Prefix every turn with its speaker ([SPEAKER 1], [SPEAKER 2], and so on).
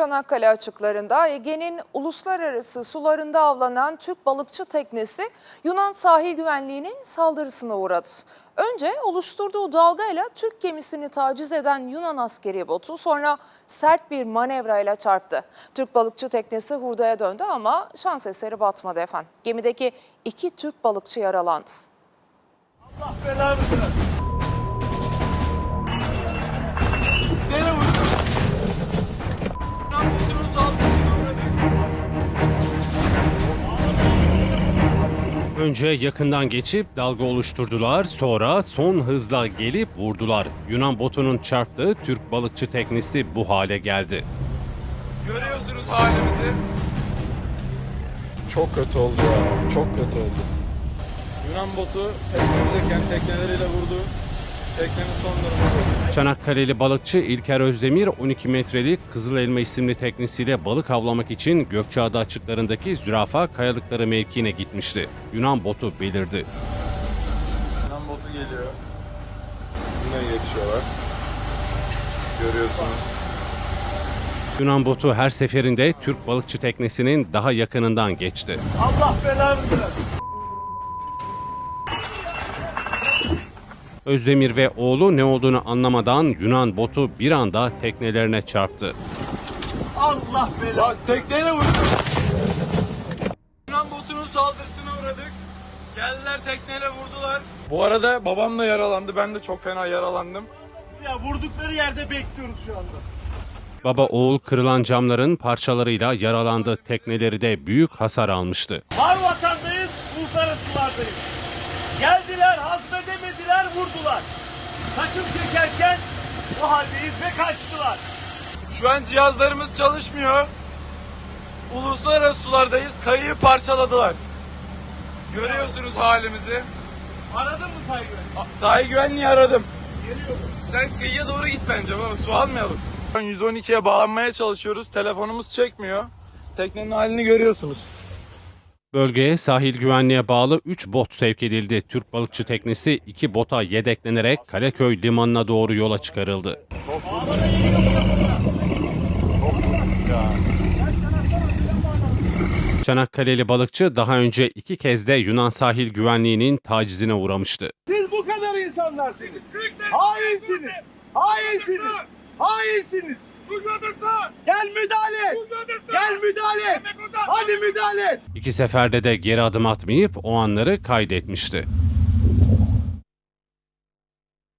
[SPEAKER 1] Çanakkale açıklarında Ege'nin uluslararası sularında avlanan Türk balıkçı teknesi Yunan sahil güvenliğinin saldırısına uğradı. Önce oluşturduğu dalgayla Türk gemisini taciz eden Yunan askeri botu sonra sert bir manevrayla çarptı. Türk balıkçı teknesi hurdaya döndü ama şans eseri batmadı efendim. Gemideki iki Türk balıkçı yaralandı.
[SPEAKER 2] Allah belanı
[SPEAKER 3] Önce yakından geçip dalga oluşturdular, sonra son hızla gelip vurdular. Yunan botunun çarptığı Türk balıkçı teknesi bu hale geldi.
[SPEAKER 4] Görüyorsunuz halimizi.
[SPEAKER 5] Çok kötü oldu ya. Çok kötü oldu.
[SPEAKER 2] Yunan botu teknemizdeyken tekneleriyle vurdu. Teknenin son durumu.
[SPEAKER 3] Çanakkale'li balıkçı İlker Özdemir 12 metrelik Kızıl Elma isimli teknesiyle balık avlamak için Gökçeada açıklarındaki Zürafa Kayalıkları mevkiine gitmişti. Yunan botu belirdi.
[SPEAKER 2] Yunan botu geliyor.
[SPEAKER 5] Yine yetişiyorlar. Görüyorsunuz.
[SPEAKER 3] Yunan botu her seferinde Türk balıkçı teknesinin daha yakınından geçti.
[SPEAKER 2] Allah belanı
[SPEAKER 3] Özdemir ve oğlu ne olduğunu anlamadan Yunan botu bir anda teknelerine çarptı.
[SPEAKER 2] Allah belanı.
[SPEAKER 4] Bak tekneyle vurdun. Yunan botunun saldırısına uğradık. Geldiler tekneyle vurdular.
[SPEAKER 5] Bu arada babam da yaralandı. Ben de çok fena yaralandım.
[SPEAKER 2] Ya vurdukları yerde bekliyoruz şu anda.
[SPEAKER 3] Baba oğul kırılan camların parçalarıyla yaralandı. Tekneleri de büyük hasar almıştı.
[SPEAKER 2] Var vatandayız, uluslararası sulardayız. Geldiler, hazmedemediler, vurdular. Takım çekerken o haldeyiz ve kaçtılar.
[SPEAKER 4] Şu an cihazlarımız çalışmıyor. Uluslararası sulardayız. Kayığı parçaladılar. Görüyorsunuz halimizi.
[SPEAKER 2] Aradın mı saygı?
[SPEAKER 4] Sahil güvenliği aradım.
[SPEAKER 2] Geliyorum.
[SPEAKER 4] Sen kıyıya doğru git bence baba su almayalım. Şu an 112'ye bağlanmaya çalışıyoruz. Telefonumuz çekmiyor. Teknenin halini görüyorsunuz.
[SPEAKER 3] Bölgeye sahil güvenliğe bağlı 3 bot sevk edildi. Türk balıkçı teknesi 2 bota yedeklenerek Kaleköy limanına doğru yola çıkarıldı. Çanakkale'li balıkçı daha önce iki kez de Yunan sahil güvenliğinin tacizine uğramıştı.
[SPEAKER 2] Siz bu kadar insanlarsınız. Hainsiniz. Hainsiniz. Hainsiniz. Gel müdahale. et. Gel müdahale. et. Hadi müdahale. et.
[SPEAKER 3] İki seferde de geri adım atmayıp o anları kaydetmişti.